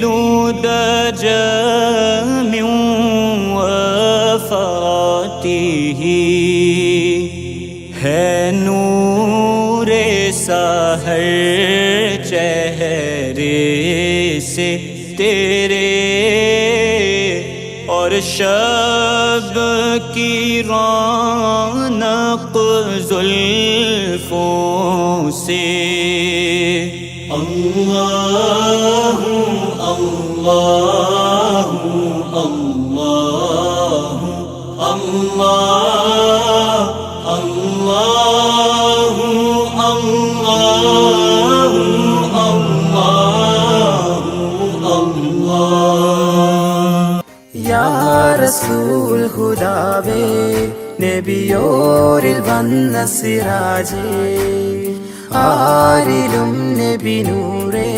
لود جامع وفاتیہ ہے نور سہر چہرے سے تیرے اور شب کی رانق زلفوں سے الله الله الله الله الله الله الله يا رسول خداوي നബിയോരിൽ വന്ന സിറാജേ ആരിലും نبي نوري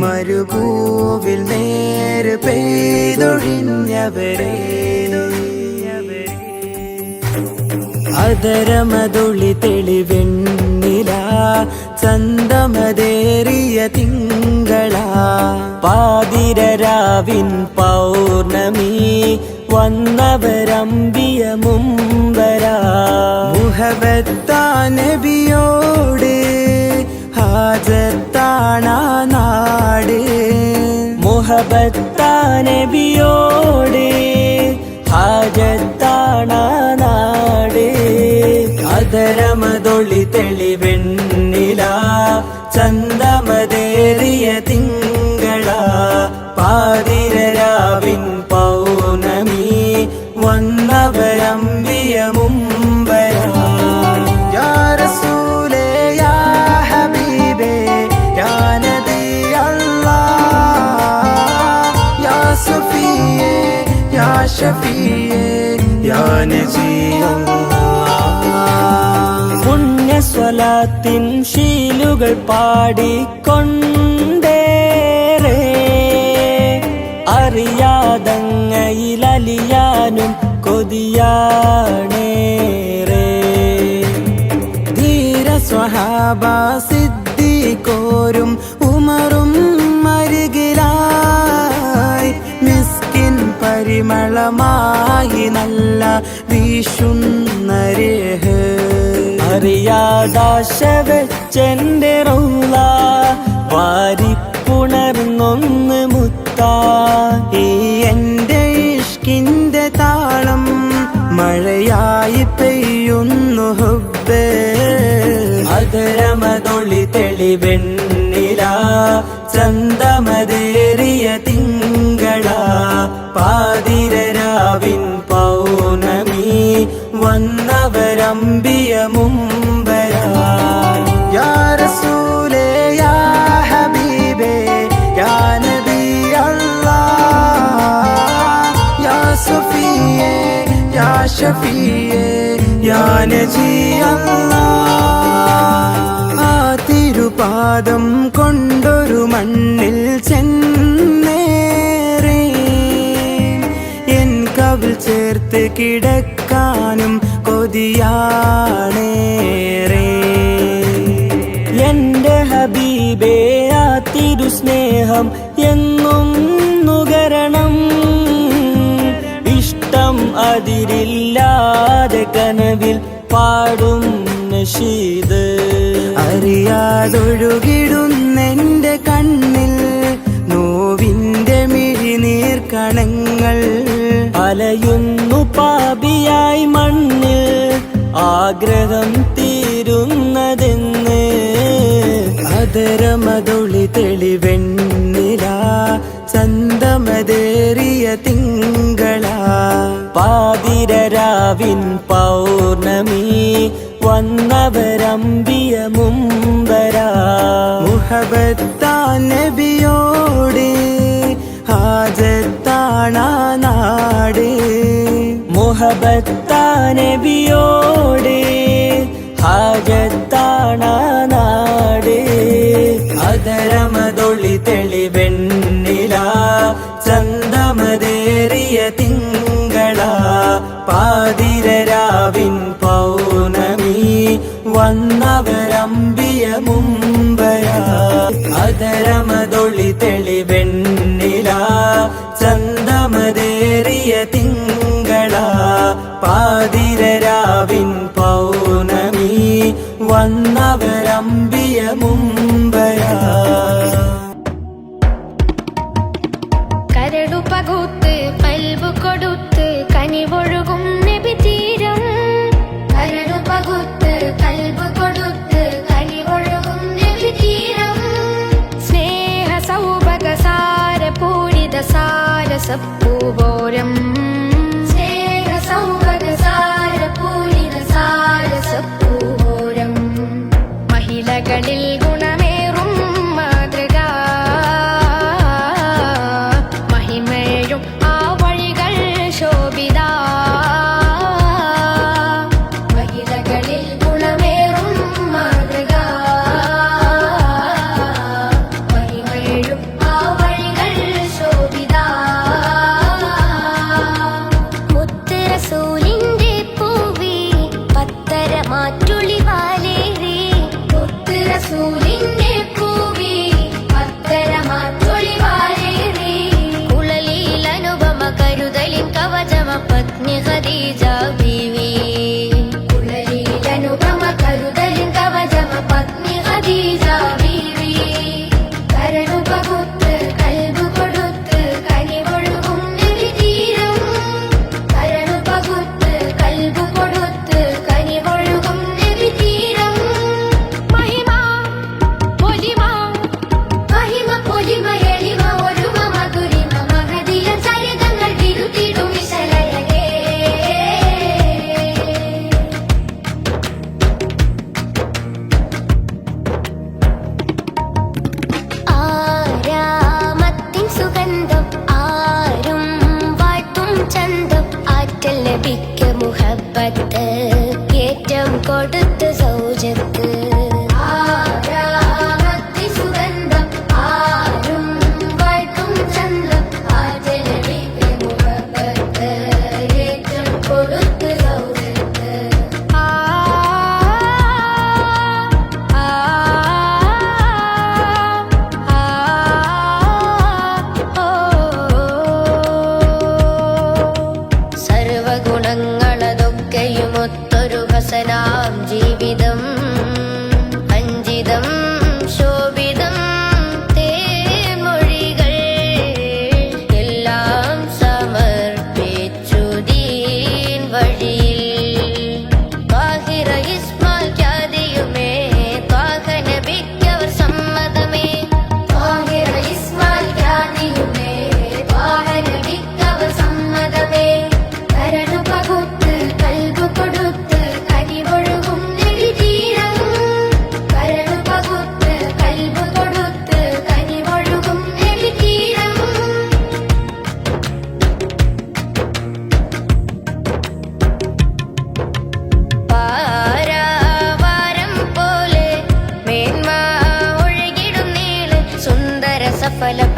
മരുഭൂവിൽ നേര് പെയ്തൊഴിഞ്ഞവരെ. അതരമതൊളി തെളിവെണ്ണില ചന്തമതേറിയ തിങ്കള. പാതിരരാവിൻ പൗർണമി വന്നവരമ്പിയ മുമ്പര. മുഹബത്താ നബിയോട് രാജത്താണ നാട്. മുഹബത്താനബിയോട് ഹാജത്താണ നാട്. അതരമതൊളി തെളിവെണ്ണില. ചന്ദമതേറിയ തിങ്കള. പാതിരരാവ പുണ്യസ്വലാത്തിൻ ശീലുകൾ പാടിക്കൊണ്ടേറെ. അറിയാതങ്ങയിലലിയാനും കൊതിയാണേറെ. ധീര സ്വഹാബ സിദ്ധിക്കോരും അറിയാദാശ വെച്ചെന്റെ റൗള വാരിപ്പുണർന്നൊന്ന് മുത്താ. ഈ എന്റെ ഇഷ്കിന്റെ താളം മഴയായി പെയ്യുന്നു ഹുബേ തെളിവെണ്ണില ചന്തമതേറിയ തിങ്കള. പാതിരരാവിൻ പൗർണമി വന്നവരമ്പിയ മുമ്പര ഷഫിയേ ആ തിരുപാദം കൊണ്ടൊരു മണ്ണിൽ ചെന്നേറെ. എൻ കവിൽ ചേർത്ത് കിടക്കാനും കൊതിയാണേറെ. എന്റെ ഹബീബേ ആ തിരുസ്നേഹം എന്നും നുകരണം അതിരില്ലാതെ കനവിൽ പാടും നഷീദ് അറിയാതൊഴുകിടുന്നെന്റെ കണ്ണിൽ നോവിന്റെ മിഴിനീർ കണങ്ങൾ. അലയുന്നു പാപിയായി മണ്ണിൽ ആഗ്രഹം തീരുന്നതെന്ന്. അതരമതൊളി തെളിവെണ്ണില പ്രമദേറിയ തിങ്കള. പാതിരരാവിൻ പൗർണമി വന്നവരമ്പിയ മുമ്പര. മുഹബത്താൻ നബിയോടെ ഹാജത്താണാ നാട്. മുഹബത്താൻ നബിയോടെ ഹാജത്താണാ നാട്. അതരമതൊളി തെളിവ് ചന്ദമതേറിയ തിങ്കള പാതിരരാവിൻ പൗർണമി വന്നവരമ്പിയ മുമ്പയ അതരമതൊളി തെളിവെണ്ണില ചന്ദമതേറിയ തിങ്കള പാതിരരാവിൻ പൗർണമി വന്നവര ചപ്പൂപോരം la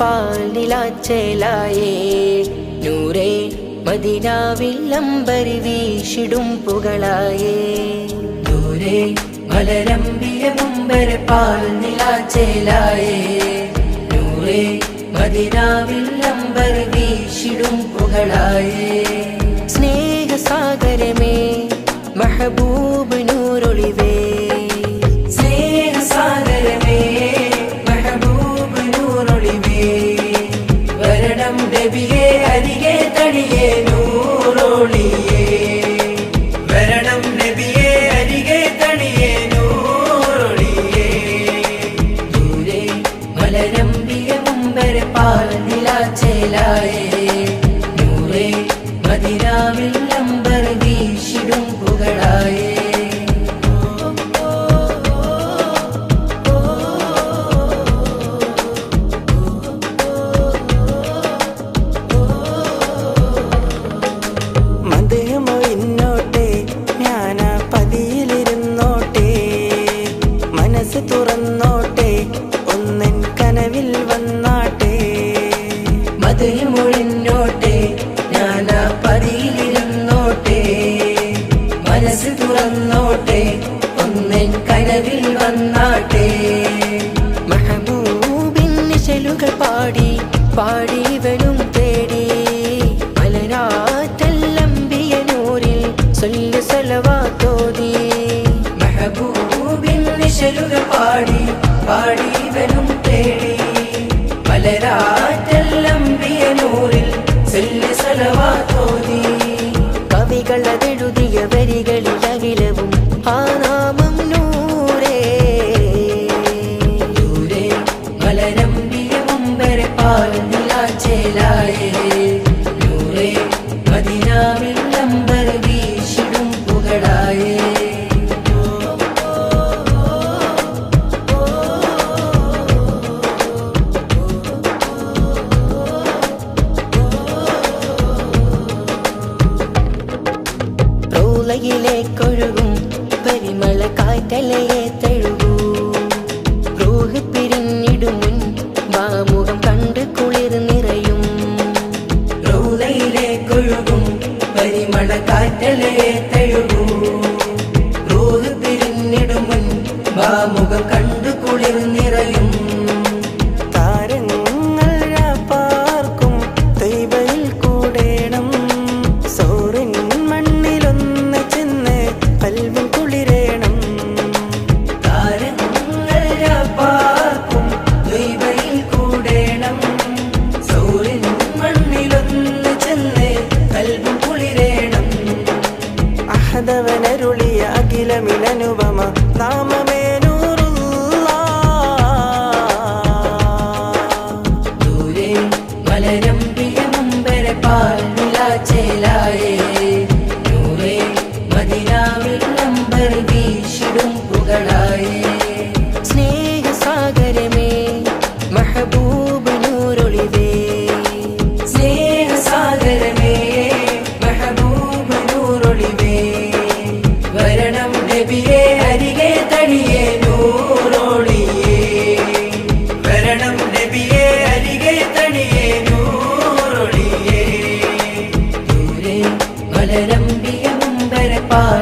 പാലിലാച്ചേലായേ. നൂറേ മദിനാവിൽ അമ്പരി വീശിടും പുകളായേ. നൂറേ മലരമ്പിയ മുമ്പര പാൽ നിലാച്ചേലായേ നൂറേ മദിനാവിൽ അമ്പരി വീശിടും പുകളായേ. സ്നേഹസാഗരമേ മെഹബൂബ് നൂരൊളിവേ മധുരാവിൽ നമ്പർ വീശിടും പുകളായേ. கவிகளது കൊഴുകും പരിമള കാറ്റലയെ തഴുകൂ. റോഹ് പിരിഞ്ഞിടും മുൻ വാമുഖം കണ്ട് കുളിർ നിറയും. കൊഴുകും പരിമള കാറ്റലയെ തഴുകൂ. റോഹ് പിരിഞ്ഞിടും മുൻ വാമുഖം കണ്ട് കുളിർ നിറയും heart. പാലിലാച്ചേലായേ